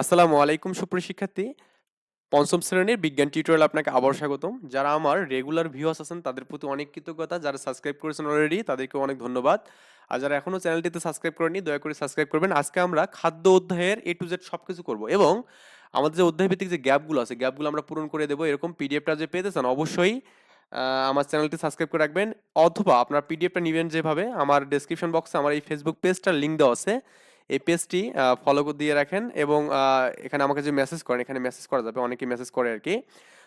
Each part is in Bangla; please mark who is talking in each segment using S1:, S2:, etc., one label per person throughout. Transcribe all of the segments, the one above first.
S1: আসসালামু আলাইকুম, সুপ্রিয় শিক্ষার্থী। পঞ্চম শ্রেণির বিজ্ঞান টিউটোরিয়াল আপনাকে আবার স্বাগতম। যারা আমার রেগুলার ভিউয়ার্স আছেন, তাদের প্রতি অনেক কৃতজ্ঞতা। যারা সাবস্ক্রাইব করেছেন অলরেডি তাদেরকে অনেক ধন্যবাদ। আর যারা এখনও চ্যানেলটিতে সাবস্ক্রাইব করেনি দয়া করে সাবস্ক্রাইব করবেন। আজকে আমরা খাদ্য অধ্যায়ের এ টু জেড সব কিছু করব এবং আমাদের যে অধ্যায় ভিত্তিক যে গ্যাপগুলো আছে গ্যাপগুলো আমরা পূরণ করে দেবো। এরকম পিডিএফটা যে পেতে চান অবশ্যই আমার চ্যানেলটি সাবস্ক্রাইব করে রাখবেন। অথবা আপনার পিডিএফটা নেবেন যেভাবে, আমার ডেসক্রিপশন বক্সে আমার এই ফেসবুক পেজটার লিঙ্ক দেওয়া আছে। এই পেজটি ফলো দিয়ে রাখেন এবং এখানে আমাকে যে মেসেজ করেন, এখানে মেসেজ করা যাবে, অনেকে মেসেজ করে আর কি।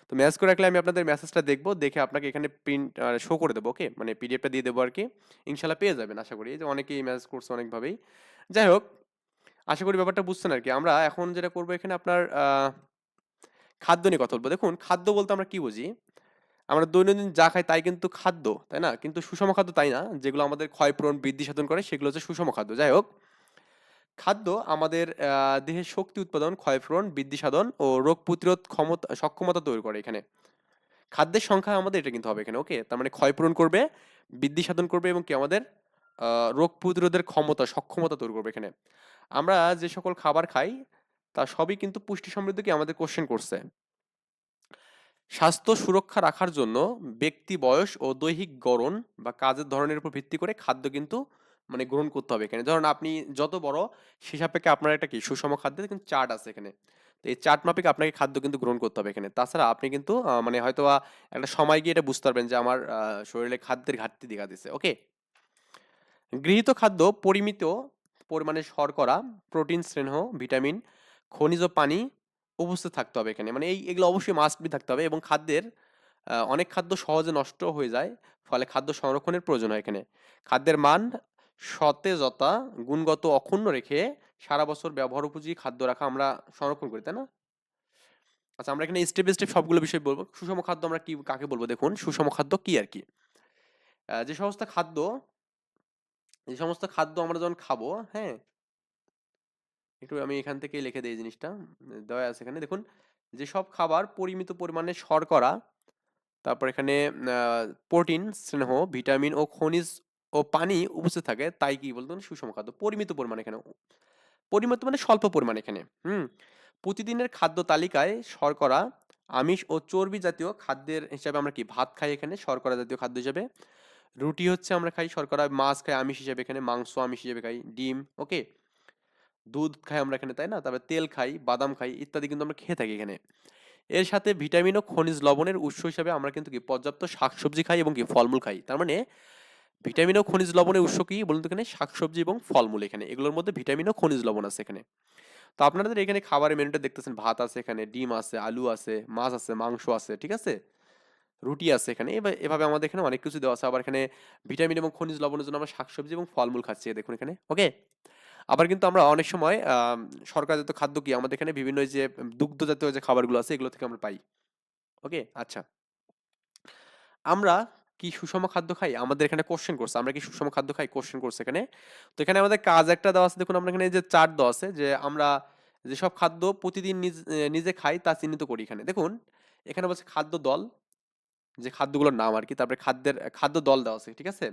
S1: তো মেসেজ করে রাখলে আমি আপনাদের মেসেজটা দেখব, দেখে আপনাকে এখানে প্রিন্ট শো করে দেবো ওকে মানে পিডিএফটা দিয়ে দেবো আর কি। ইনশাল্লাহ পেয়ে যাবেন আশা করি যে অনেকেই মেসেজ করছে অনেকভাবেই। যাই হোক, আশা করি ব্যাপারটা বুঝছেন আর কি। আমরা এখন যেটা করব, এখানে আপনার খাদ্য নিয়ে কথা বলব। দেখুন, খাদ্য বলতে আমরা কি বুঝি? আমরা দৈনন্দিন যা খাই তাই কিন্তু খাদ্য, তাই না? কিন্তু সুষম খাদ্য তাই না? যেগুলো আমাদের ক্ষয়পূরণ, বৃদ্ধি সাধন করে, সেগুলো হচ্ছে সুষম খাদ্য। যাই হোক খাদ্য আমাদের আহ, দেহে শক্তি উৎপাদন ক্ষয়পূরণ বৃদ্ধি সাধন ও রোগ প্রতিরোধ ক্ষমতা সক্ষমতা তৈরি করে এখানে। খাদ্যের সংখ্যা আমাদের এটা কিন্তু হবে এখানে ওকে তার মানে ক্ষয়পূরণ করবে বৃদ্ধি সাধন করবে এবং কি আমাদের রোগ প্রতিরোধের ক্ষমতা সক্ষমতা তৈরি করবে এখানে। আমরা যে সকল খাবার খাই তা সবই কিন্তু পুষ্টি সমৃদ্ধ কি আমাদের কোশ্চেন করছে। স্বাস্থ্য সুরক্ষা রাখার জন্য ব্যক্তি বয়স ও দৈহিক গড়ন বা কাজের ধরনের উপর ভিত্তি করে খাদ্য কিন্তু মানে গ্রহণ করতে হবে এখানে। ধরুন আপনি যত বড়, সে সাপেক্ষে আপনার একটা কি? সুষম খাদ্যের কিন্তু চার্ট আছে এখানে। তো এই চার্ট মাফিক আপনাকে খাদ্য কিন্তু গ্রহণ করতে হবে এখানে। তাছাড়া আপনি কিন্তু মানে হয়তো একটা সময় গিয়ে এটা বুঝতে পারবেন যে আমার শরীরে খাদ্যের ঘাটতি দেখা দিচ্ছে ওকে? গৃহীত খাদ্য পরিমিত পরিমাণে শর্করা, প্রোটিন, স্নেহ, ভিটামিন, খনিজ পানি উপস্থিত থাকতে হবে এখানে। মানে এই, এগুলো অবশ্যই মাস্ট বি থাকতে হবে এবং খাদ্যের অনেক খাদ্য সহজে নষ্ট হয়ে যায়, ফলে খাদ্য সংরক্ষণের প্রয়োজন হয় এখানে। খাদ্যের মান সতেজতা গুণগত অক্ষুণ্ণ রেখে সারা বছর ব্যবহার উপযোগী খাদ্য রাখা আমরা সংরক্ষণ করি, তাই না? আচ্ছা আমরা এখানে স্টেপ স্টেপ সবগুলো বিষয় বলব। সুষম খাদ্য আমরা কি, কাকে বলব? দেখুন, সুষম খাদ্য কি আর কি? যে সমস্ত খাদ্য, যে সমস্ত খাদ্য আমরা যখন খাব হ্যাঁ? একটু আমি এখান থেকে লিখে দিই জিনিসটা, দেওয়া আছে এখানে। দেখুন যেসব খাবার পরিমিত পরিমাণে শর্করা, তারপর এখানে প্রোটিন স্নেহ ভিটামিন ও খনিজ ও পানি উপস্থিত থাকে, তাই কি বলতো? সুষম খাদ্য, পরিমিত পরিমাণে এখানে। পরিমিত মানে স্বল্প পরিমাণ এখানে, হুম? প্রতিদিনের খাদ্য তালিকায় শর্করা, আমিষ ও চর্বি জাতীয় খাদ্যের হিসাবে আমরা কি ভাত খাই এখানে? শর্করা জাতীয় খাদ্য হিসাবে। রুটি হচ্ছে আমরা খাই শর্করা, মাছ খাই আমিষ হিসাবে এখানে, মাংস আমিষ হিসাবে খাই, ডিম, ওকে? দুধ খাই আমরা এখানে, তাই না? তারপরে তেল খাই, বাদাম খাই, ইত্যাদি কিন্তু আমরা খেয়ে থাকি এখানে। এর সাথে ভিটামিন ও খনিজ লবণের উৎস হিসাবে আমরা কিন্তু কি পর্যাপ্ত শাকসবজি খাই এবং কি ফলমূল খাই। তার মানে ভিটামিন ও খনিজ লবণের উৎস কি বলুন তো এখানে? শাকসবজি এবং ফলমূল এখানে। এগুলোর মধ্যে ভিটামিন ও খনিজ লবণ আছে এখানে। তো আপনাদের এখানে খাবারের মেনুটা দেখতেছেন। ভাত আছে এখানে ডিম আছে আলু আছে মাছ আছে মাংস আছে ঠিক আছে? রুটি আছে এখানে। এভাবে আমাদের এখানে অনেক কিছু দেওয়া আছে। আবার এখানে ভিটামিন এবং খনিজ লবণের জন্য আমরা শাকসবজি এবং ফলমূল খাচ্ছি। দেখুন এখানে ওকে? আবার কিন্তু আমরা অনেক সময় আম, সরকারজাত খাদ্য কি আমাদের এখানে বিভিন্ন যে দুগ্ধ জাতীয় যে খাবারগুলো আছে এগুলো থেকে আমরা পাই। ওকে? আচ্ছা। আমরা কি সুষম খাদ্য খাই? আমাদের এখানে কোশ্চেন করছে। আমরা কি সুষম খাদ্য খাই? কোশ্চেন করছে এখানে। তো এখানে আমাদের কাজ একটা দেওয়া আছে। দেখুন, আমরা এখানে যে চার্ট দেওয়া আছে যে আমরা যেসব খাদ্য প্রতিদিন নিজে খাই তা চিহ্নিত করি এখানে। দেখুন, এখানে বলছে খাদ্য দল, যে খাদ্যগুলোর নাম আর কি। তারপরে খাদ্যের, খাদ্য দল দেওয়া আছে, ঠিক আছে?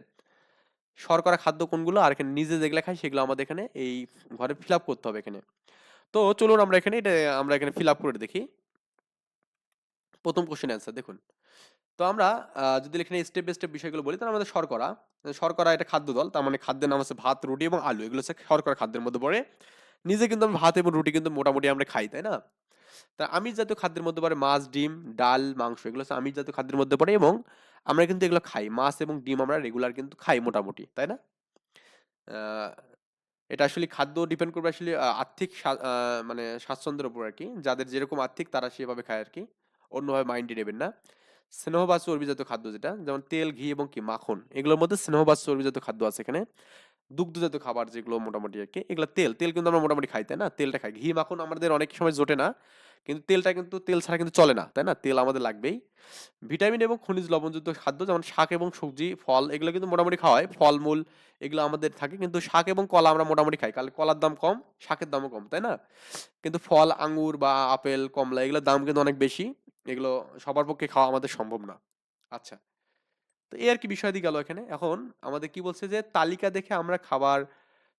S1: শর্করা খাদ্য কোনগুলো? আর এখানে নিজে যেগুলো খাই সেগুলো আমাদের এখানে এই ঘরে ফিল আপ করতে হবে এখানে। তো চলুন আমরা এখানে এটা, আমরা এখানে ফিল আপ করে দেখি। প্রথম কোশ্চেন অ্যান্সার দেখুন। তো আমরা যদি এখানে স্টেপ বাই স্টেপ বিষয়গুলো বলি, তাহলে আমাদের শর্করা শর্করা এটা খাদ্য দল তার মানে খাদ্যের নাম হচ্ছে ভাত, রুটি এবং আলু। এগুলো হচ্ছে শর্করা খাদ্যের মধ্যে পড়ে। নিজে কিন্তু আমি ভাত এবং রুটি কিন্তু মোটামুটি আমরা খাই, তাই না? তা আমিষ জাতীয় খাদ্যের মধ্যে পড়ে মাছ, ডিম, ডাল, মাংস, এগুলো হচ্ছে আমিষ জাতীয় খাদ্যের মধ্যে পড়ে এবং আমরা কিন্তু এগুলো খাই। মাছ এবং ডিম আমরা রেগুলার কিন্তু খাই মোটামুটি, তাই না? এটা আসলে খাদ্য ডিপেন্ড করবে আসলে আর্থিক মানে স্বাচ্ছন্দ্যের উপর আর কি। যাদের যেরকম আর্থিক তারা সেভাবে খায় আর কি। অন্যভাবে মাইন্ডে নেবেন না। স্নেহ বা চর্বিজাত খাদ্য যেটা, যেমন তেল, ঘি এবং কি মাখন, এগুলোর মধ্যে স্নেহ বা চর্বিজাত খাদ্য আছে এখানে। দুগ্ধজাত খাবার যেগুলো মোটামুটি আর কি, এগুলো তেল তেল কিন্তু আমরা মোটামুটি খাই, তাই না? তেলটা খাই। ঘি, মাখন আমাদের অনেক সময় জোটে না, কিন্তু তেলটা কিন্তু, তেল ছাড়া কিন্তু চলে না, তাই না? তেল আমাদের লাগবেই। ভিটামিন এবং খনিজ লবণযুক্ত খাদ্য যেমন শাক এবং সবজি, ফল, এগুলো কিন্তু মোটামুটি খাওয়া হয়। ফলমূল এগুলো আমাদের থাকে, কিন্তু শাক এবং কলা আমরা মোটামুটি খাই, কারণ কলার দাম কম, শাকের দামও কম, তাই না? কিন্তু ফল, আঙুর বা আপেল, কমলা, এগুলোর দাম কিন্তু অনেক বেশি। এগুলো সবার পক্ষে খাওয়া আমাদের সম্ভব না। আচ্ছা তো এই আর কি বিষয় দিয়ে গেল এখানে। এখন আমাদের কি বলছে যে, তালিকা দেখে আমরা খাবার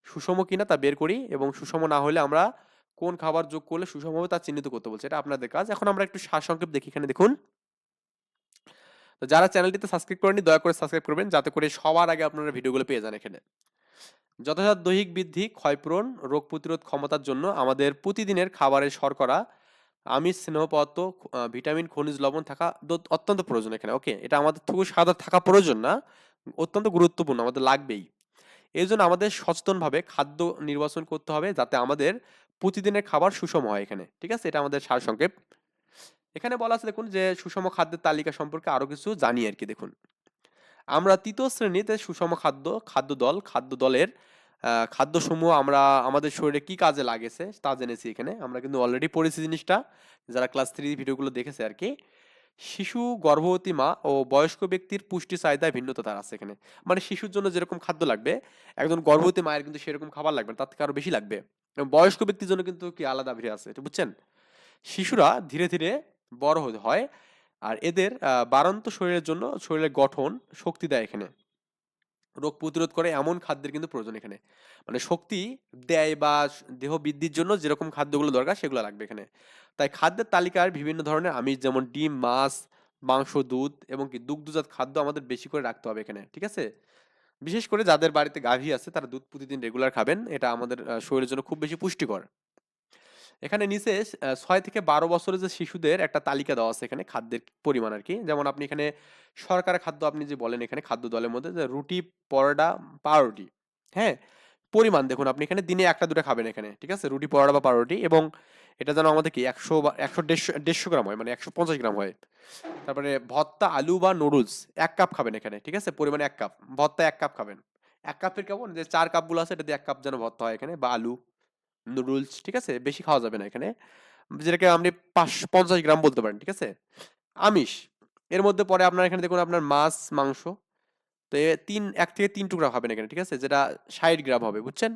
S1: সুষম কিনা তা বের করি এবং সুষম না হলে আমরা কোন খাবার যোগ করলে সুষম হবে তা চিহ্নিত করতে বলছে। এটা আপনাদের কাজ। এখন আমরা একটু সারসংক্ষেপ দেখি এখানে দেখুন। তো যারা চ্যানেলটিতে সাবস্ক্রাইব করেনি দয়া করে সাবস্ক্রাইব করবেন যাতে করে সবার আগে আপনারা ভিডিওগুলো পেয়ে যান এখানে। যথাযথ দৈহিক বৃদ্ধি, ক্ষয়পূরণ, রোগ প্রতিরোধ ক্ষমতার জন্য আমাদের প্রতিদিনের খাবারের শর্করা আমিষ, স্নেহ পদার্থ ভিটামিন, খনিজ, লবণ থাকা অত্যন্ত প্রয়োজন এখানে। ওকে, এটা আমাদের খুব সাদা থাকা প্রয়োজন না, অত্যন্ত গুরুত্বপূর্ণ, আমাদের লাগবেই। এই জন্য আমাদের সচেতনভাবে খাদ্য নির্বাচন করতে হবে যাতে আমাদের প্রতিদিনের খাবার সুষম হয় এখানে, ঠিক আছে? এটা আমাদের সারসংক্ষেপ। এখানে বলা আছে, দেখুন, যে সুষম খাদ্যের তালিকা সম্পর্কে আরও কিছু জানি আর কি, দেখুন। আমরা তৃতীয় শ্রেণীতে সুষম খাদ্য খাদ্য দল, খাদ্য দলের খাদ্যসমূহ আমরা আমাদের শরীরে কি কাজে লাগেছে তা জেনেছি এখানে। আমরা কিন্তু অলরেডি পড়েছি জিনিসটা যারা ক্লাস থ্রি ভিডিওগুলো দেখেছে আর কি। শিশু গর্ভবতী মা ও বয়স্ক ব্যক্তির পুষ্টি চাহিদায় ভিন্নতা তার আছে এখানে। মানে শিশুর জন্য যেরকম খাদ্য লাগবে একজন গর্ভবতী মায়ের কিন্তু সেরকম খাবার লাগবে তার থেকে আরও বেশি লাগবে। এবং বয়স্ক ব্যক্তির জন্য কিন্তু কি আলাদা ভিড়ে আছে এটা বুঝছেন? শিশুরা ধীরে ধীরে বড় হয় আর এদের আহ, বাড়ন্ত শরীরের জন্য শরীরের গঠন শক্তি দেয় এখানে। রোগ প্রতিরোধ করে এমন খাদ্যের কিন্তু প্রয়োজন এখানে। মানে শক্তি, দেয় বা দেহ বৃদ্ধির জন্য যেরকম খাদ্যগুলো দরকার সেগুলো লাগবে এখানে। তাই খাদ্যের তালিকার বিভিন্ন ধরনের আমিষ যেমন ডিম, মাছ, মাংস, দুধ এবং কি দুগ্ধজাত খাদ্য আমাদের বেশি করে রাখতে হবে এখানে, ঠিক আছে? বিশেষ করে যাদের বাড়িতে গাভী আছে তারা দুধ প্রতিদিন রেগুলার খাবেন, এটা আমাদের শরীরের জন্য খুব বেশি পুষ্টিকর। এখানে নিচে ছয় থেকে বারো বছরের যে শিশুদের একটা তালিকা দেওয়া আছে এখানে খাদ্যের পরিমাণ আর কি যেমন আপনি এখানে সরকারের খাদ্য আপনি যে বলেন এখানে খাদ্য দলের মধ্যে যে রুটি, পরোটা, পাউরুটি হ্যাঁ? পরিমাণ দেখুন আপনি এখানে দিনে একটা, দুটো খাবেন এখানে, ঠিক আছে? রুটি, পরোটা বা পাউরুটি এবং এটা যেন আমাদের কি একশো বা একশো দেড়শো দেড়শো গ্রাম হয় মানে একশো পঞ্চাশ গ্রাম হয়। তারপরে ভর্তা, আলু বা নুডলস এক কাপ খাবেন এখানে, ঠিক আছে? পরিমাণে এক কাপ, ভর্তা এক কাপ খাবেন। এক কাপের কেমন? যে চার কাপগুলো আছে এটা দিয়ে এক কাপ যেন ভত্তা হয় এখানে বা আলু। নুডলস ঠিক আছে? বেশি খাওয়া যাবে না এখানে। যেটাকে আপনি পাঁচ, পঞ্চাশ গ্রাম বলতে পারেন, ঠিক আছে? আমিষ। এর মধ্যে পরে আপনার এখানে দেখুন আপনার মাছ, মাংস। তো এ তিন, এক থেকে তিন টুকরা খাবেন এখানে, ঠিক আছে? যেটা ষাট গ্রাম হবে, বুঝছেন?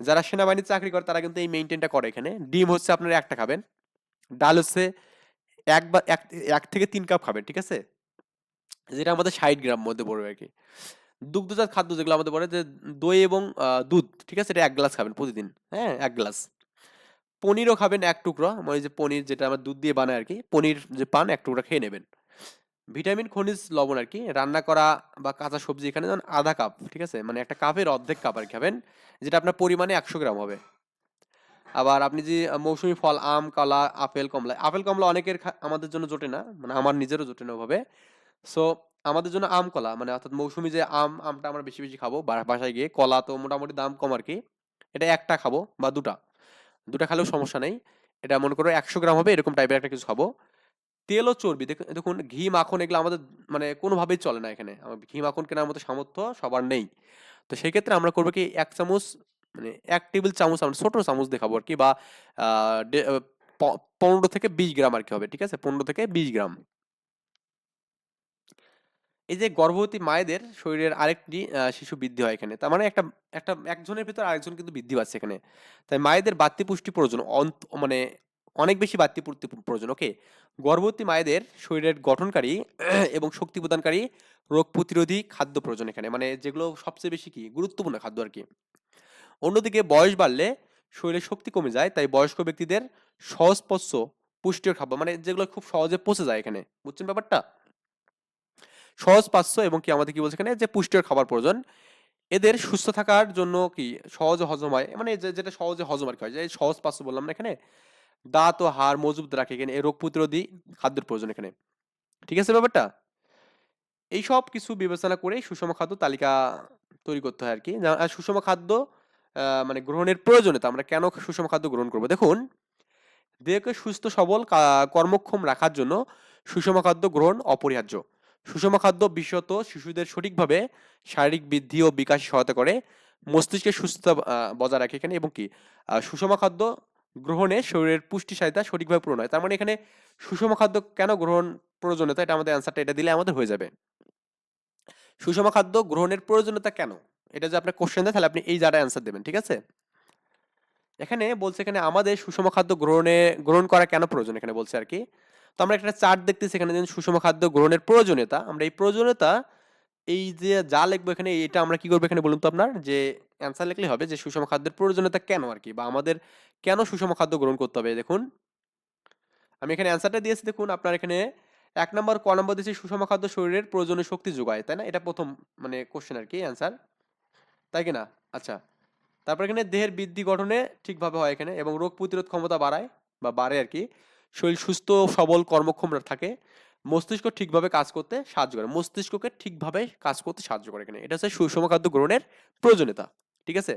S1: যারা সেনাবাহিনীর চাকরি করে, তারা কিন্তু এই মেনটেনটা করে এখানে। ডিম হচ্ছে আপনার একটা খাবেন। ডাল হচ্ছে এক বা এক থেকে তিন কাপ খাবেন, ঠিক আছে? যেটা আমাদের ষাট গ্রাম মধ্যে পড়বে আর কি। দুগ্ধজাত খাদ্য যেগুলো আমাদের পড়ে যে দই এবং দুধ, ঠিক আছে? এটা এক গ্লাস খাবেন প্রতিদিন হ্যাঁ? এক গ্লাস। পনিরও খাবেন এক টুকরো মানে যে পনির যেটা আমার দুধ দিয়ে বানায় আর কি পনির যে পান এক টুকরা খেয়ে নেবেন। ভিটামিন, খনিজ, লবণ আর কি রান্না করা বা কাঁচা সবজি এখানে যেমন আধা কাপ, ঠিক আছে? মানে একটা কাপের অর্ধেক কাপ আর খাবেন, যেটা আপনার পরিমাণে একশো গ্রাম হবে। আবার আপনি যে মৌসুমী ফল, আম, কলা, আপেল, কমলা আপেল, কমলা অনেকের আমাদের জন্য জোটে না মানে আমার নিজেরও জোটে না ওভাবে। সো আমাদের জন্য আম কলা মানে অর্থাৎ মৌসুমী যে আম, আমটা আমরা বেশি বেশি খাব বাসায় গিয়ে কলা তো মোটামুটি দাম কম আর কি এটা একটা খাব বা দুটা। দুটা খেলেও সমস্যা নেই। এটা মনে করো একশো গ্রাম হবে, এরকম টাইপের একটা কিছু খাব। তেল ও চর্বি, দেখুন ঘি, মাখন এগুলো আমাদের মানে কোনোভাবেই চলে না এখানে। আমার ঘি, মাখন কেনার মতো সামর্থ্য সবার নেই। তো সেই ক্ষেত্রে আমরা করব কি, এক চামচ মানে এক টেবিল চামচ, আমরা ছোট চামচ দেখাবো আর কি বা পনেরো থেকে বিশ গ্রাম আর কি হবে, ঠিক আছে? পনেরো থেকে বিশ গ্রাম। এই যে গর্ভবতী মায়েদের শরীরের আরেকটি শিশু বৃদ্ধি হয় এখানে। তার মানে একটা একটা একজনের ভিতর আরেকজন কিন্তু বৃদ্ধি পাচ্ছে এখানে। তাই মায়েদের বাড়তি পুষ্টি প্রয়োজন মানে অনেক বেশি বাড়তি পুষ্টি প্রয়োজন ওকে গর্ভবতী মায়েদের শরীরের গঠনকারী এবং শক্তি প্রদানকারী রোগ প্রতিরোধী খাদ্য প্রয়োজন এখানে। মানে যেগুলো সবচেয়ে বেশি কি? গুরুত্বপূর্ণ খাদ্য আর কি। অন্যদিকে বয়স বাড়লে শরীরের শক্তি কমে যায়, তাই বয়স্ক ব্যক্তিদের সহজস্পর্শ পুষ্টির খাবার মানে যেগুলো খুব সহজে পচে যায় এখানে। বুঝছেন ব্যাপারটা? সহজ পাচ্য এবং কি আমাদের কি বলছে এখানে? যে পুষ্টির খাবার প্রয়োজন। এদের সুস্থ থাকার জন্য কি সহজে হজম হয়? মানে যেটা সহজে হজম আর কি হয়। যে সহজ পাচ্য বললাম না এখানে? দাঁত ও হাড় মজবুত রাখে এখানে। রোগ প্রতিরোধী খাদ্যের প্রয়োজন এখানে। ঠিক আছে ব্যাপারটা? এই সব কিছু বিবেচনা করে সুষম খাদ্য তালিকা তৈরি করতে হয় আর কি। সুষম খাদ্য মানে গ্রহণের প্রয়োজনীয়তা, আমরা কেন সুষম খাদ্য গ্রহণ করব? দেখুন, দেহকে সুস্থ সবল কর্মক্ষম রাখার জন্য সুষম খাদ্য গ্রহণ অপরিহার্য। সুষম খাদ্য বিশেষত শিশুদের সঠিকভাবে শারীরিক বৃদ্ধি ও বিকাশে সহায়তা করে। মস্তিষ্কের সুস্থতা বজায় রাখে এখানে এবং কি? সুষম খাদ্য গ্রহণে শরীরের পুষ্টি চাহিদা সঠিকভাবে পূরণ হয়। তার মানে এখানে সুষম খাদ্য কেন গ্রহণ প্রয়োজনীয়তা? এটা আমাদের অ্যান্সারটা এটা দিলে আমাদের হয়ে যাবে। সুষম খাদ্য গ্রহণের প্রয়োজনীয়তা কেন? এটা যে আপনার কোশ্চেন দেয় তাহলে আপনি এই যারা অ্যান্সার দেবেন, ঠিক আছে? এখানে বলছে এখানে আমাদের সুষম খাদ্য গ্রহণে, গ্রহণ করা কেন প্রয়োজন? এখানে বলছে আর কি। তো আমরা একটা চার্ট দেখতেছি এখানে যে সুষম খাদ্য গ্রহণের প্রয়োজনীয়তা। আমরা এই প্রয়োজনীয়তা, এই যে যা লিখব এখানে, এটা আমরা কি করব এখানে বলুন তো আপনার? যে অ্যান্সার লিখলেই হবে যে সুষম খাদ্যের প্রয়োজনীয়তা কেন আর কি? বা আমাদের কেন সুষম খাদ্য গ্রহণ করতে হবে? দেখুন। আমি এখানে অ্যান্সারটা দিয়েছি, দেখুন আপনার এখানে এক নম্বর, ক নম্বর দিয়েছি, সুষম খাদ্য শরীরের প্রয়োজনীয় শক্তি যোগায়, তাই না? এটা প্রথম মানে কোশ্চেন আর কি অ্যান্সার তাই কি না আচ্ছা। তারপর এখানে দেহের বৃদ্ধি গঠনে ঠিকভাবে হয় এখানে, এবং রোগ প্রতিরোধ ক্ষমতা বাড়ায় বা বাড়ে আর কি। শরীর সুস্থ সবল কর্মক্ষম থাকে, মস্তিষ্ক ঠিকভাবে কাজ করতে সাহায্য করে। মস্তিষ্ককে ঠিকভাবে কাজ করতে সাহায্য করে এখানে। এটা হচ্ছে সুষম খাদ্য গ্রহণের প্রয়োজনীয়তা, ঠিক আছে?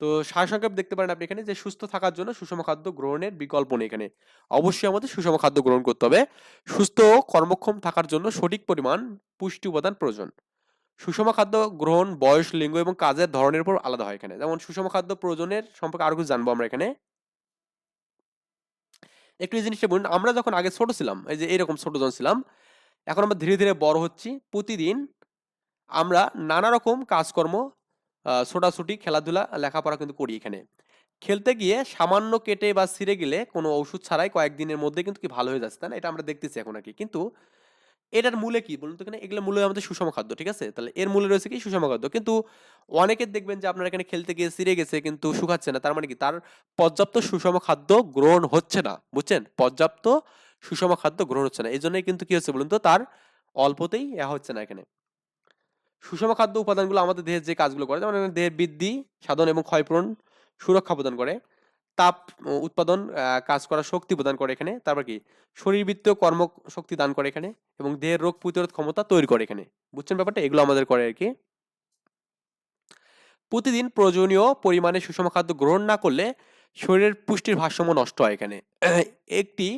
S1: তো সারসংক্ষেপ দেখতে পারেন আপনি এখানে যে সুস্থ থাকার জন্য সুষম খাদ্য গ্রহণের বিকল্প নেই এখানে। অবশ্যই আমাদের সুষম খাদ্য গ্রহণ করতে হবে। সুস্থ ও কর্মক্ষম থাকার জন্য সঠিক পরিমাণ পুষ্টি উপাদান প্রয়োজন। সুষম খাদ্য গ্রহণ বয়স, লিঙ্গ এবং কাজের ধরনের উপর আলাদা হয় এখানে। যেমন সুষম খাদ্য প্রয়োজনের সম্পর্কে আরও কিছু জানব আমরা এখানে। একটু এই জিনিসটা বলুন, আমরা যখন আগে ছোট ছিলাম, এই যে এরকম ছোট যখন ছিলাম, এখন আমরা ধীরে ধীরে বড় হচ্ছি। প্রতিদিন আমরা নানা রকম কাজকর্ম ছোটাছুটি, খেলাধুলা, লেখাপড়া কিন্তু করি এখানে। খেলতে গিয়ে সামান্য কেটে বা ছিঁড়ে গেলে কোনো ওষুধ ছাড়াই কয়েকদিনের মধ্যে কিন্তু কি ভালো হয়ে যাচ্ছে না? এটা আমরা দেখতেছি এখন আর কি। কিন্তু এটার মূলে কি? বলুন তো এখানে, এগুলো মূলে আমাদের সুষম খাদ্য, ঠিক আছে? তাহলে এর মূলে রয়েছে কি? সুষম খাদ্য। কিন্তু অনেকের দেখবেন যে আপনার এখানে খেলতে গিয়ে ছিঁড়ে গেছে, কিন্তু শুকাচ্ছে না। তার মানে কি? তার পর্যাপ্ত সুষম খাদ্য গ্রহণ হচ্ছে না, বুঝছেন? পর্যাপ্ত সুষম খাদ্য গ্রহণ হচ্ছে না। এই জন্যই কিন্তু কি হচ্ছে বলুন তো? তার অল্পতেই এ হচ্ছে না এখানে। সুষম খাদ্য উপাদানগুলো আমাদের দেহের যে কাজগুলো করে, যেমন দেহের বৃদ্ধি, সাধন এবং ক্ষয়পূরণ, সুরক্ষা প্রদান করে। তাপ উৎপাদন কাজ করার শক্তি প্রদান করে এখানে। তারপর কি? শরীরবৃত্তীয় কর্ম শক্তি দান করে এখানে এবং দেহের রোগ প্রতিরোধ ক্ষমতা তৈরি করে এখানে। বুঝছেন ব্যাপারটা? এগুলো আমাদের করে আর কি। প্রতিদিন প্রয়োজনীয় পরিমাণে সুষম খাদ্য গ্রহণ না করলে শরীরের পুষ্টির ভারসাম্য নষ্ট হয় এখানে। একটি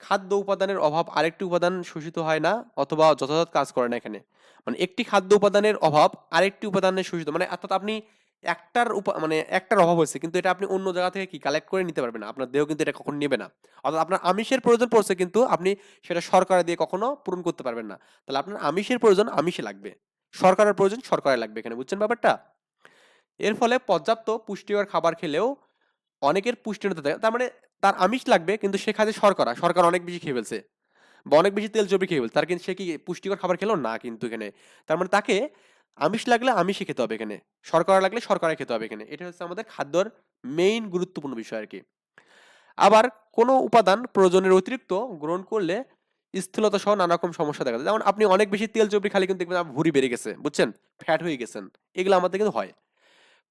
S1: খাদ্য উপাদানের অভাব আরেকটি উপাদান শোষিত হয় না অথবা যথাযথ কাজ করে না এখানে। মানে একটি খাদ্য উপাদানের অভাব আরেকটি উপাদানের শোষিত। মানে অর্থাৎ আপনি একটার উপা- মানে একটার অভাব হয়েছে। কিন্তু এটা আপনি অন্য জায়গা থেকে কি কালেক্ট করে নিতে পারবেন আপনার দেহ কিন্তু এটা কখনো নেবে না। অর্থাৎ আপনার আমিষের প্রয়োজন পড়ছে কিন্তু আপনি সেটা সরকারে দিয়ে কখনো পূরণ করতে পারবেন না। তাহলে আপনার আমিষের প্রয়োজন আমিষে লাগবে। সরকারের প্রয়োজন সরকারে লাগবে এখানে। বুঝছেন ব্যাপারটা? এর ফলে পর্যাপ্ত পুষ্টিকর খাবার খেলেও অনেকের পুষ্টিহীনতা থাকে। তার মানে তার আমিষ লাগবে কিন্তু সে খাচ্ছে শর্করা। সরকার অনেক বেশি খেয়ে ফেলছে। বা অনেক বেশি তেল চর্বি খেয়ে ফেলছে। তার কিন্তু সে কি পুষ্টিকর খাবার খেলো? না কিন্তু এখানে। তার মানে তাকে আমিষ লাগলে আমিষই খেতে হবে এখানে। শর্করা লাগলে শর্করা খেতে হবে এখানে। এটা হচ্ছে আমাদের খাদ্যর মেইন গুরুত্বপূর্ণ বিষয় আর কি আবার কোনো উপাদান প্রয়োজনের অতিরিক্ত গ্রহণ করলে স্থূলতা সহ নানা রকম সমস্যা দেখা যায় যেমন আপনি অনেক বেশি তেল চবড়ি খালি কিন্তু দেখবেন ভুঁড়ি বেড়ে গেছে, বুঝছেন? ফ্যাট হয়ে গেছেন। এগুলো আমাদের কিন্তু হয়।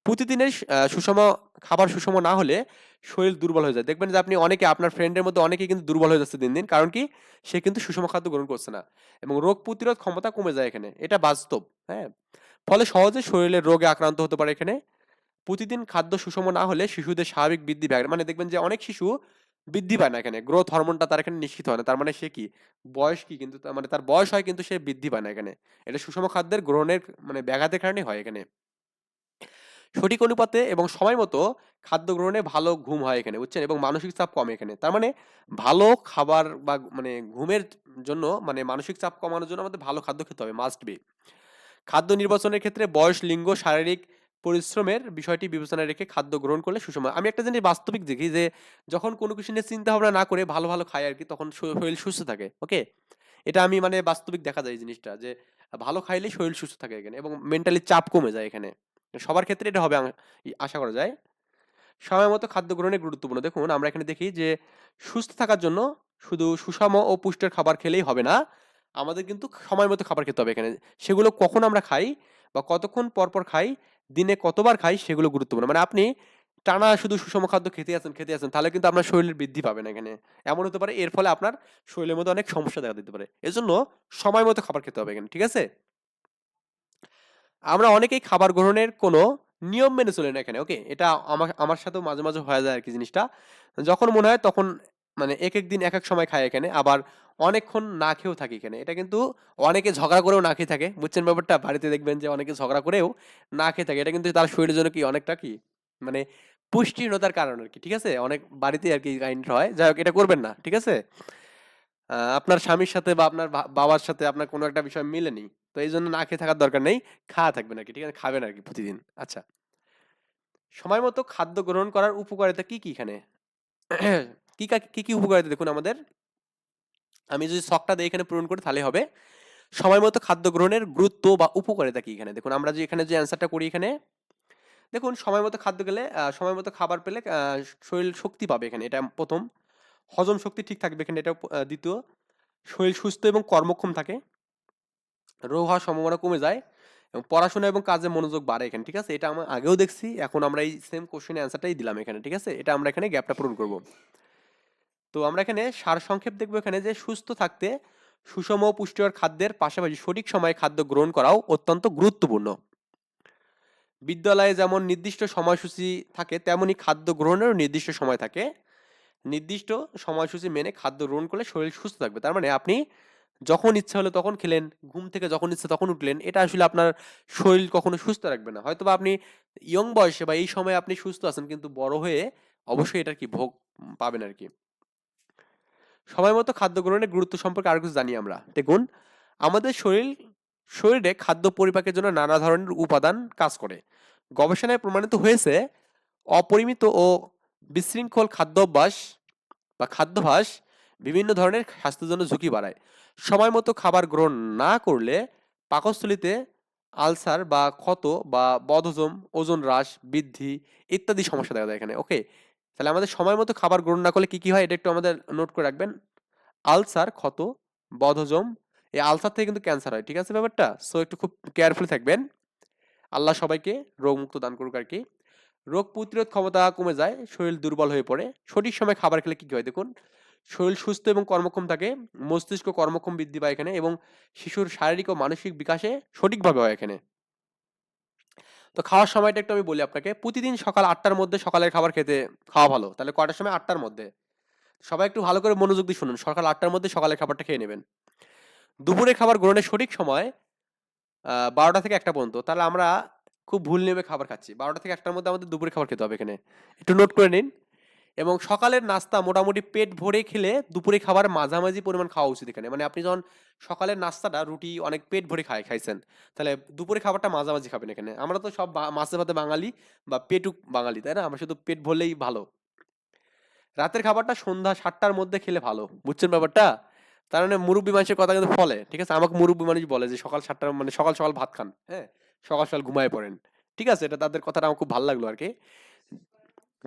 S1: প্রতিদিনের সুষম খাবার সুষম না হলে শরীর দুর্বল হয়ে যায়। দেখবেন যে আপনি অনেকে, আপনার ফ্রেন্ডের মধ্যে অনেকে কিন্তু দুর্বল হয়ে যাচ্ছে দিন দিন। কারণ কি? সে কিন্তু সুষম খাদ্য গ্রহণ করছে না। এবং রোগ প্রতিরোধ ক্ষমতা কমে যায় এখানে। এটা বাস্তব হ্যাঁ? ফলে সহজে শরীরের রোগে আক্রান্ত হতে পারে এখানে। প্রতিদিন খাদ্য সুষম না হলে শিশুদের স্বাভাবিক বৃদ্ধি ব্যাঘাত মানে দেখবেন যে অনেক শিশু বৃদ্ধি পায় না এখানে। গ্রোথ হরমোনটা তার এখানে নিশ্চিত হয় না। তার মানে সে কি? বয়স কি কিন্তু মানে তার বয়স হয় কিন্তু সে বৃদ্ধি পায় না এখানে। এটা সুষম খাদ্যের গ্রহণের মানে ব্যাঘাতের কারণে হয় এখানে। সঠিক অনুপাতে এবং সময় মতো খাদ্য গ্রহণে ভালো ঘুম হয় এখানে, বুঝছেন? এবং মানসিক চাপ কম এখানে। তার মানে ভালো খাবার বা মানে ঘুমের জন্য মানে মানসিক চাপ কমানোর জন্য আমাদের ভালো খাদ্য খেতে হবে মাস্ট বি খাদ্য নির্বাচনের ক্ষেত্রে বয়স, লিঙ্গ, শারীরিক পরিশ্রমের বিষয়টি বিবেচনায় রেখে খাদ্য গ্রহণ করলে সুষম। আমি একটা জিনিস বাস্তবিক দেখি যে, যখন কোনো কিছু নিয়ে চিন্তা ভাবনা না করে ভালো ভালো খায় আর কি তখন শরীর সুস্থ থাকে ওকে এটা আমি মানে বাস্তবিক দেখা যায় এই জিনিসটা যে, ভালো খাইলে শরীর সুস্থ থাকে এখানে এবং মেন্টালি চাপ কমে যায় এখানে। সবার ক্ষেত্রে এটা হবে আশা করা যায়। সময় মতো খাদ্য গ্রহণে গুরুত্বপূর্ণ। দেখুন, আমরা এখানে দেখি যে, সুস্থ থাকার জন্য শুধু সুষম ও পুষ্টির খাবার খেলেই হবে না, আমাদের কিন্তু সময় মতো খাবার খেতে হবে এখানে। সেগুলো কখন আমরা খাই বা কতক্ষণ পর পর খাই, দিনে কতবার খাই, সেগুলো গুরুত্বপূর্ণ। মানে আপনি টানা শুধু সুষম খাদ্য খেতে আছেন খেতে আছেন, তাহলে কিন্তু আপনার শরীরের বৃদ্ধি পাবে না এখানে। এমন হতে পারে, এর ফলে আপনার শরীরের মধ্যে অনেক সমস্যা দেখা দিতে পারে। এজন্য সময় মতো খাবার খেতে হবে এখানে, ঠিক আছে? আমরা অনেকেই খাবার গ্রহণের কোনো নিয়ম মেনে চলি না এখানে ওকে এটা আমার আমার সাথেও মাঝে মাঝে হয়ে যায় আর কি জিনিসটা। যখন মনে হয় তখন মানে এক এক দিন এক এক সময় খায় এখানে, আবার অনেকক্ষণ না খেয়েও থাকি এখানে। এটা কিন্তু অনেকে ঝগড়া করেও না খেয়ে থাকে। বুঝছেন ব্যাপারটা? বাড়িতে দেখবেন যে অনেকে ঝগড়া করেও না খেয়ে থাকে। এটা কিন্তু তার শরীরের জন্য কি অনেকটা কি? মানে পুষ্টিহীনতার কারণ আর কি ঠিক আছে? অনেক বাড়িতে আর কি কাইন্ড হয়। যাই হোক, এটা করবেন না, ঠিক আছে? আপনার স্বামীর সাথে বা আপনার বাবার সাথে আপনার কোনো একটা বিষয় মিলেনি? তো এই জন্য না খেয়ে থাকার দরকার নেই। খাওয়া থাকবেন আর কি ঠিক আছে? খাবেন আর কি প্রতিদিন। আচ্ছা। সময় মতো খাদ্য গ্রহণ করার উপকারিতা কি কি এখানে? কি কা- কি কি উপকারিতা দেখুন আমাদের? আমি যদি শখটা দিয়ে এখানে পূরণ করি তাহলে হবে। সময় মতো খাদ্য গ্রহণের গুরুত্ব বা উপকারিতা কি এখানে? দেখুন, আমরা যে এখানে যে অ্যান্সারটা করি এখানে, দেখুন, সময় মতো খাদ্য গেলে সময় মতো খাবার পেলে শরীর শক্তি পাবে এখানে, এটা প্রথম। হজম শক্তি ঠিক থাকবে এখানে এটা দ্বিতীয়। শরীর সুস্থ এবং কর্মক্ষম থাকে। রোগ হওয়ার সম্ভাবনা কমে যায় এবং পড়াশোনা এবং কাজে মনোযোগ বাড়ে এখানে, ঠিক আছে? এটা আমরা আগেও দেখছি, এখন আমরা এই সেম কোশ্চেনের অ্যান্সারটাই দিলাম এখানে, ঠিক আছে? এটা আমরা এখানে গ্যাপটা পূরণ করব। তো আমরা এখানে সারসংক্ষেপ দেখব এখানে যে সুস্থ থাকতে সুষম পুষ্টিকর খাদ্যের পাশাপাশি সঠিক সময়ে খাদ্য গ্রহণ করাও অত্যন্ত গুরুত্বপূর্ণ। বিদ্যালয়ে যেমন নির্দিষ্ট সময়সূচি থাকে, তেমনি খাদ্য গ্রহণেরও নির্দিষ্ট সময় থাকে। নির্দিষ্ট সময়সূচি মেনে খাদ্য গ্রহণ করলে শরীর সুস্থ থাকবে। তার মানে আপনি যখন ইচ্ছা হলো তখন খেলেন, ঘুম থেকে যখন ইচ্ছা তখন উঠলেন। এটা আসলে আপনার শরীর কখনো সুস্থ রাখবে না। হয়তো বা আপনি ইয়ং বয়সে বা এই সময় আপনি সুস্থ আছেন কিন্তু বড় হয়ে অবশ্যই এটার কি ভোগ পাবেন আর কি সময় মতো খাদ্য গ্রহণের গুরুত্ব সম্পর্কে আর কিছু জানি আমরা। দেখুন, আমাদের শরীর, শরীরে খাদ্য পরিপাকের জন্য নানা ধরনের উপাদান কাজ করে। গবেষণায় প্রমাণিত হয়েছে, অপরিমিত ও বিশৃঙ্খল খাদ্যাভ্যাস বা খাদ্যাভ্যাস বিভিন্ন ধরনের স্বাস্থ্যের জন্য ঝুঁকি বাড়ায়। সময় মতো খাবার গ্রহণ না করলে পাকস্থলিতে আলসার বা ক্ষত বা বদহজম, ওজন হ্রাস, বৃদ্ধি ইত্যাদি সমস্যা দেখা যায় এখানে। ওকে? তাহলে আমাদের সময় মতো খাবার গ্রহণ না করলে কি কি হয়? এটা একটু আমাদের নোট করে রাখবেন। আলসার, ক্ষত, বদহজম, এই আলসার থেকে কিন্তু ক্যান্সার হয়, ঠিক আছে ব্যাপারটা? সো একটু খুব কেয়ারফুল থাকবেন। আল্লাহ সবাইকে রোগমুক্ত দান করুক আর কি। রোগ প্রতিরোধ ক্ষমতা কমে যায়, শরীর দুর্বল হয়ে পড়ে। সঠিক সময় খাবার খেলে কি কি হয়? দেখুন শরীর সুস্থ এবং কর্মক্ষম থাকে, মস্তিষ্ক কর্মক্ষম বৃদ্ধি পায় এখানে এবং শিশুর শারীরিক ও মানসিক বিকাশে সঠিকভাবে হয় এখানে। তো খাওয়ার সময়টা একটু আমি বলি আপনাকে, প্রতিদিন সকাল আটটার মধ্যে সকালের খাবার খেতে খাওয়া ভালো, তাহলে কয়টার সময়? আটটার মধ্যে। সবাই একটু ভালো করে মনোযোগ দিয়ে শুনুন, সকাল আটটার মধ্যে সকালের খাবারটা খেয়ে নেবেন। দুপুরে খাবার গ্রহণের সঠিক সময় বারোটা থেকে একটা পর্যন্ত, তাহলে আমরা খুব ভুল নেমে খাবার খাচ্ছি। বারোটা থেকে একটার মধ্যে আমাদের দুপুরে খাবার খেতে হবে এখানে। একটু নোট করে নিন এবং সকালের নাস্তা মোটামুটি পেট ভরে খেলে দুপুরে খাবার মাঝামাঝি পরিমাণ খাওয়া উচিত এখানে। মানে আপনি যখন সকালের নাস্তাটা, রুটি অনেক পেট ভরে খায়, খাইছেন, তাহলে দুপুরে খাবারটা মাঝামাঝি খাবেন এখানে। আমরা তো সব মাছে ভাতে বাঙালি বা পেটুক বাঙালি, তাই না? আমরা শুধু পেট ভরলেই ভালো। রাতের খাবারটা সন্ধ্যা সাতটার মধ্যে খেলে ভালো, বুঝছেন ব্যাপারটা? তার মানে মুরব্বী মানুষের কথা কিন্তু ফলে, ঠিক আছে? আমাকে মুরব্বী মানুষ বলে যে সকাল সাতটার মানে সকাল সকাল ভাত খান হ্যাঁ? সকাল সকাল ঘুমায় পড়েন, ঠিক আছে? এটা তাদের কথাটা আমার খুব ভালো লাগল আর কি।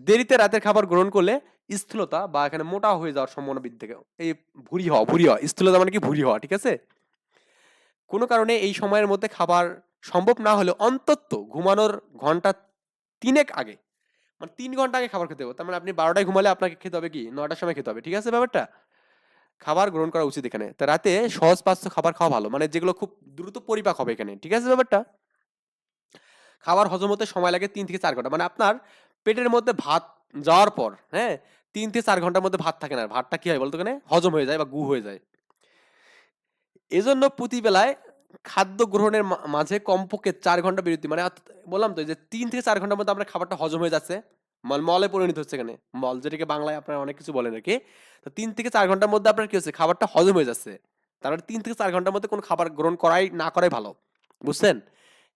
S1: দেরিতে রাতের খাবার গ্রহণ করলে স্থূলতা বা এখানে মোটা হয়ে যাওয়ার সম্ভাবনা বৃদ্ধি থাকে এই ভুরি হওয়া ভুরি হওয়া, স্থূলতা মানে কি ভুরি হওয়া, ঠিক আছে? কোনো কারণে এই সময়ের মধ্যে খাবার সম্ভব না হলে অন্তত ঘুমানোর ঘণ্টা তিনেক আগে মানে তিন ঘণ্টা আগে খাবার খেতে হবে। তার মানে আপনি বারোটায় ঘুমালে আপনাকে খেতে হবে কি? নয়টার সময় খেতে হবে, ঠিক আছে ব্যাপারটা? খাবার গ্রহণ করা উচিত এখানে। তা রাতে সহজ পাচ্য খাবার খাওয়া ভালো মানে যেগুলো খুব দ্রুত পরিপাক হবে এখানে, ঠিক আছে ব্যাপারটা? খাবার হজম হতে সময় লাগে তিন থেকে চার ঘণ্টা মানে আপনার পেটের মধ্যে ভাত যাওয়ার পর হ্যাঁ তিন থেকে চার ঘণ্টার মধ্যে ভাত থাকে না। ভাতটা কি হয় বলতো এখানে হজম হয়ে যায় বা গু হয়ে যায়। এজন্য প্রতিবেলায় খাদ্য গ্রহণের মাঝে কমপক্ষে চার ঘণ্টা বিরতি। মানে বললাম তো যে তিন থেকে চার ঘণ্টার মধ্যে আপনার খাবারটা হজম হয়ে যাচ্ছে। মল, মলে পরিণত হচ্ছে এখানে। মল যেটাকে বাংলায় আপনারা অনেক কিছু বলেন আর কি তো তিন থেকে চার ঘণ্টার মধ্যে আপনার কি হচ্ছে? খাবারটা হজম হয়ে যাচ্ছে। তার মানে তিন থেকে চার ঘণ্টার মধ্যে কোনো খাবার গ্রহণ করাই, না করাই ভালো। বুঝছেন?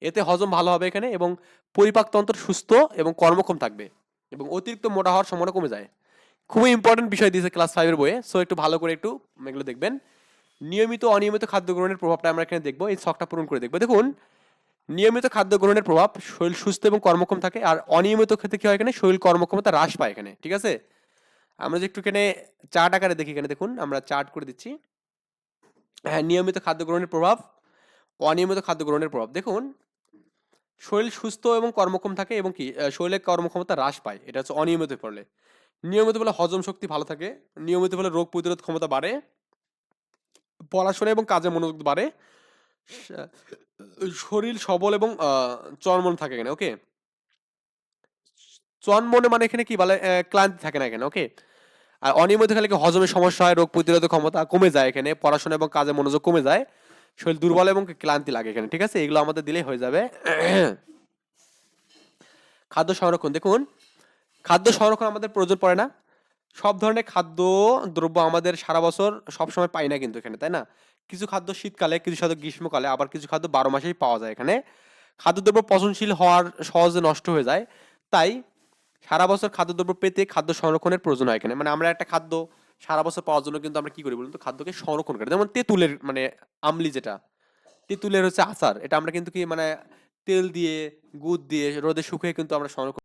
S1: এতে হজম ভালো হবে এখানে এবং পরিপাকতন্ত্র সুস্থ এবং কর্মক্ষম থাকবে এবং অতিরিক্ত মোটা হওয়ার সম্ভাবনা কমে যায়। খুবই ইম্পর্টেন্ট বিষয় দিয়েছে ক্লাস ফাইভের বইয়ে সো একটু ভালো করে একটু এগুলো দেখবেন। নিয়মিত অনিয়মিত খাদ্য গ্রহণের প্রভাবটা আমরা এখানে দেখব, এই শখটা পূরণ করে দেখব। দেখুন, নিয়মিত খাদ্য গ্রহণের প্রভাব শরীর সুস্থ এবং কর্মক্ষম থাকে, আর অনিয়মিত ক্ষেত্রে কি হয় এখানে? শরীর কর্মক্ষমতা হ্রাস পায় এখানে, ঠিক আছে? আমরা যে একটু এখানে চার্ট আকারে দেখি এখানে, দেখুন, আমরা চার্ট করে দিচ্ছি। হ্যাঁ নিয়মিত খাদ্য গ্রহণের প্রভাব, অনিয়মিত খাদ্য গ্রহণের প্রভাব। দেখুন শরীর সুস্থ এবং কর্মক্ষম থাকে এবং কি শরীরের কর্মক্ষমতা হ্রাস পায়। এটা হচ্ছে অনিয়মিত ফলে নিয়মিত ফলে হজম শক্তি ভালো থাকে নিয়মিত ফলে রোগ প্রতিরোধ ক্ষমতা বাড়ে পড়াশোনা এবং কাজে মনোযোগ বাড়ে শরীর সবল এবং আহ, চনমন থাকে এখানে ওকে চনমনে মানে এখানে কি বলে ক্লান্তি থাকে না এখানে ওকে আর অনিয়মিত খেলে হজমের সমস্যা হয় রোগ প্রতিরোধ ক্ষমতা কমে যায় এখানে পড়াশোনা এবং কাজে মনোযোগ কমে যায়। শরীর দুর্বল এবং ক্লান্তি লাগে এখানে, ঠিক আছে? এগুলো আমাদের দিলেই হয়ে যাবে। খাদ্য সংরক্ষণ, দেখুন, খাদ্য সংরক্ষণ আমাদের প্রয়োজন পড়ে না। সব ধরনের খাদ্য, দ্রব্য আমাদের সারা বছর সব সময় পাই না কিন্তু এখানে, তাই না? কিছু খাদ্য শীতকালে, কিছু খাদ্য গ্রীষ্মকালে, আবার কিছু খাদ্য বারো মাসেই পাওয়া যায় এখানে। খাদ্যদ্রব্য পচনশীল হওয়ার সহজে নষ্ট হয়ে যায়। তাই সারা বছর খাদ্যদ্রব্য পেতে খাদ্য সংরক্ষণের প্রয়োজন হয় এখানে। মানে আমরা একটা খাদ্য সারা বছর পাওয়ার জন্য কিন্তু আমরা কি করি বলুন তো? খাদ্যকে সংরক্ষণ করি। যেমন তেঁতুলের মানে আমলি যেটা, তেঁতুলের হচ্ছে আচার। এটা আমরা কিন্তু কি মানে তেল দিয়ে, গুড় দিয়ে রোদে শুকিয়ে কিন্তু আমরা সংরক্ষণ